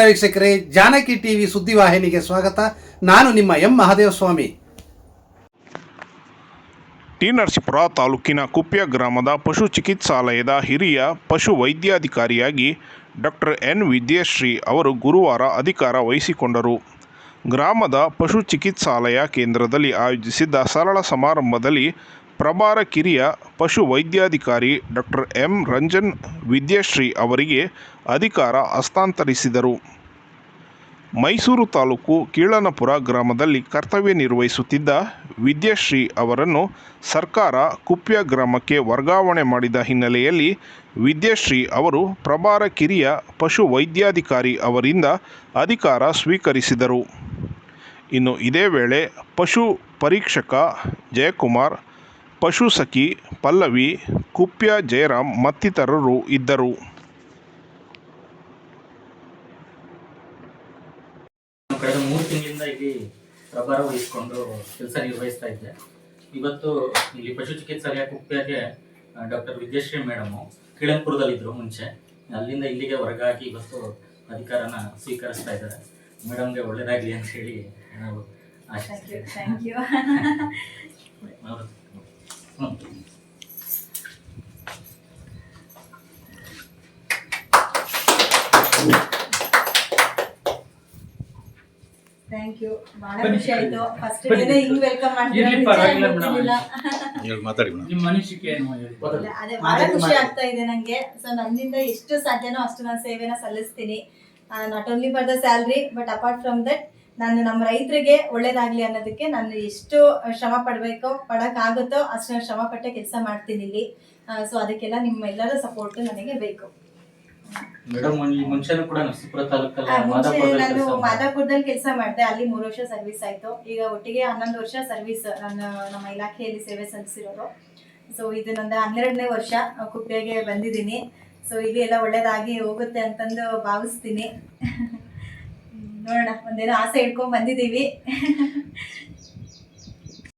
ವೀಕ್ಷಕರೇ, ಜಾನಕಿ ಟಿವಿ ಸುದ್ದಿವಾಹಿನಿಗೆ ಸ್ವಾಗತ. ನಾನು ನಿಮ್ಮ ಎಂ ಮಹಾದೇವಸ್ವಾಮಿ. ಟಿ ನರಸೀಪುರ ತಾಲೂಕಿನ ಕುಪ್ಯ ಗ್ರಾಮದ ಪಶು ಚಿಕಿತ್ಸಾಲಯದ ಹಿರಿಯ ಪಶು ವೈದ್ಯಾಧಿಕಾರಿಯಾಗಿ ಡಾಕ್ಟರ್ ಎನ್ ವಿದ್ಯಶ್ರೀ ಅವರು ಗುರುವಾರ ಅಧಿಕಾರ ವಹಿಸಿಕೊಂಡರು. ಗ್ರಾಮದ ಪಶು ಚಿಕಿತ್ಸಾಲಯ ಕೇಂದ್ರದಲ್ಲಿ ಆಯೋಜಿಸಿದ್ದ ಸರಳ ಸಮಾರಂಭದಲ್ಲಿ ಪ್ರಭಾರ ಕಿರಿಯ ಪಶು ವೈದ್ಯಾಧಿಕಾರಿ ಡಾಕ್ಟರ್ ಎಂ ರಂಜನ್ ವಿದ್ಯಾಶ್ರೀ ಅವರಿಗೆ ಅಧಿಕಾರ ಹಸ್ತಾಂತರಿಸಿದರು. ಮೈಸೂರು ತಾಲೂಕು ಕೀಳನಪುರ ಗ್ರಾಮದಲ್ಲಿ ಕರ್ತವ್ಯ ನಿರ್ವಹಿಸುತ್ತಿದ್ದ ವಿದ್ಯಾಶ್ರೀ ಅವರನ್ನು ಸರ್ಕಾರ ಕುಪ್ಯ ಗ್ರಾಮಕ್ಕೆ ವರ್ಗಾವಣೆ ಮಾಡಿದ ಹಿನ್ನೆಲೆಯಲ್ಲಿ ವಿದ್ಯಾಶ್ರೀ ಅವರು ಪ್ರಭಾರ ಕಿರಿಯ ಪಶು ವೈದ್ಯಾಧಿಕಾರಿ ಅವರಿಂದ ಅಧಿಕಾರ ಸ್ವೀಕರಿಸಿದರು. ಇನ್ನು ಇದೇ ವೇಳೆ ಪಶು ಪರೀಕ್ಷಕ ಜಯಕುಮಾರ್ ಪಶು ಸಖಿ ಪಲ್ಲವಿ ಕುಪ್ಯ ಜಯರಾಮ್ ಮತ್ತಿತರರು ಇದ್ದರು. ಕಳೆದ ಮೂರು ತಿಂಗಳಿಂದ ಇಲ್ಲಿ ಪ್ರಭಾರ ವಹಿಸಿಕೊಂಡು ಕೆಲಸ ನಿರ್ವಹಿಸ್ತಾ ಇದ್ದೆ. ಇವತ್ತು ಇಲ್ಲಿ ಪಶು ಚಿಕಿತ್ಸಾಲಯ ಕುಪ್ಪೆಗೆ ಡಾಕ್ಟರ್ ವಿದ್ಯಾಶ್ರೀ ಮೇಡಮು ಕಿಳಂಪುರದಲ್ಲಿದ್ದರು ಮುಂಚೆ. ಅಲ್ಲಿಂದ ಇಲ್ಲಿಗೆ ಹೊರಗಾಗಿ ಇವತ್ತು ಅಧಿಕಾರನ ಸ್ವೀಕರಿಸ್ತಾ ಇದ್ದಾರೆ. ಮೇಡಮ್ಗೆ ಒಳ್ಳೇದಾಗಲಿ ಅಂತ ಹೇಳಿ ನಾವು ಥ್ಯಾಂಕ್ ಯು ಆಶಿಸ್ತೀವಿ ಥ್ಯಾಂಕ್ ಯು ಹೌದು. ಹ್ಮ್. ಥ್ಯಾಂಕ್ ಯು ಬಹಳ ಖುಷಿ ಆಯ್ತು. ಫಸ್ಟ್ ಬನ್ನಿ. ಡೇನೆ ಹಿಂಗ್ ವೆಲ್ಕಮ್ ಅದೇ ಬಹಳ ಖುಷಿ ಆಗ್ತಾ ಇದೆ ನಂಗೆ. ಸೊ ನನ್ನಿಂದ ಎಷ್ಟು ಸಾಧ್ಯನೋ ಅಷ್ಟು ನಾನು ಸೇವೆನ ಸಲ್ಲಿಸ್ತೀನಿ. Not only for the salary but apart from that ನಾನು ನಮ್ಮ ರೈತರಿಗೆ ಒಳ್ಳೇದಾಗ್ಲಿ ಅನ್ನೋದಕ್ಕೆ ನಾನು ಎಷ್ಟು ಶ್ರಮ ಪಡ್ಬೇಕೋ ಪಡಕ್ ಆಗುತ್ತೋ ಅಷ್ಟು ಶ್ರಮ ಪಟ್ಟೆ ಕೆಲಸ ಮಾಡ್ತೀನಿ ಇಲ್ಲಿ. ಸೊ ಅದಕ್ಕೆಲ್ಲ ನಿಮ್ಮೆಲ್ಲರ ಸಪೋರ್ಟ್ ನನಗೆ ಬೇಕು. ಮೇಡಮ್ ಈ ಮುಂಚೆನೂ ಕೂಡ ನರಸೀಪುರ ತಾಲೂಕಲ್ಲ ಆ, ಮಾದಾಪುರದಲ್ಲಿ ನಾನು ಕೆಲಸ ಮಾಡಿದೆ. ಮಾದಾಪುರದಲ್ಲಿ ಕೆಲಸ ಮಾಡಿದೆ ಅಲ್ಲಿ ಮೂರು ವರ್ಷ ಸರ್ವಿಸ್ ಆಯ್ತು. ಈಗ ಒಟ್ಟಿಗೆ ಹನ್ನೊಂದು ವರ್ಷ ಸರ್ವಿಸ್ ನಾನು ನಮ್ಮ ಇಲಾಖೆಯಲ್ಲಿ ಸೇವೆ ಸಲ್ಲಿಸಿರೋರು. ಸೊ ಇದು ನಂದ ಹನ್ನೆರಡನೇ ವರ್ಷ ಕುಪ್ಪೆಗೆ ಬಂದಿದ್ದೀನಿ. ಸೊ ಇಲ್ಲಿ ಎಲ್ಲ ಒಳ್ಳೇದಾಗಿ ಹೋಗುತ್ತೆ ಅಂತಂದು ಭಾವಿಸ್ತೀನಿ. ನೋಡೋಣ ಒಂದೇನೋ ಆಸೆ ಇಟ್ಕೊಂಡ್ ಬಂದಿದ್ದೀವಿ.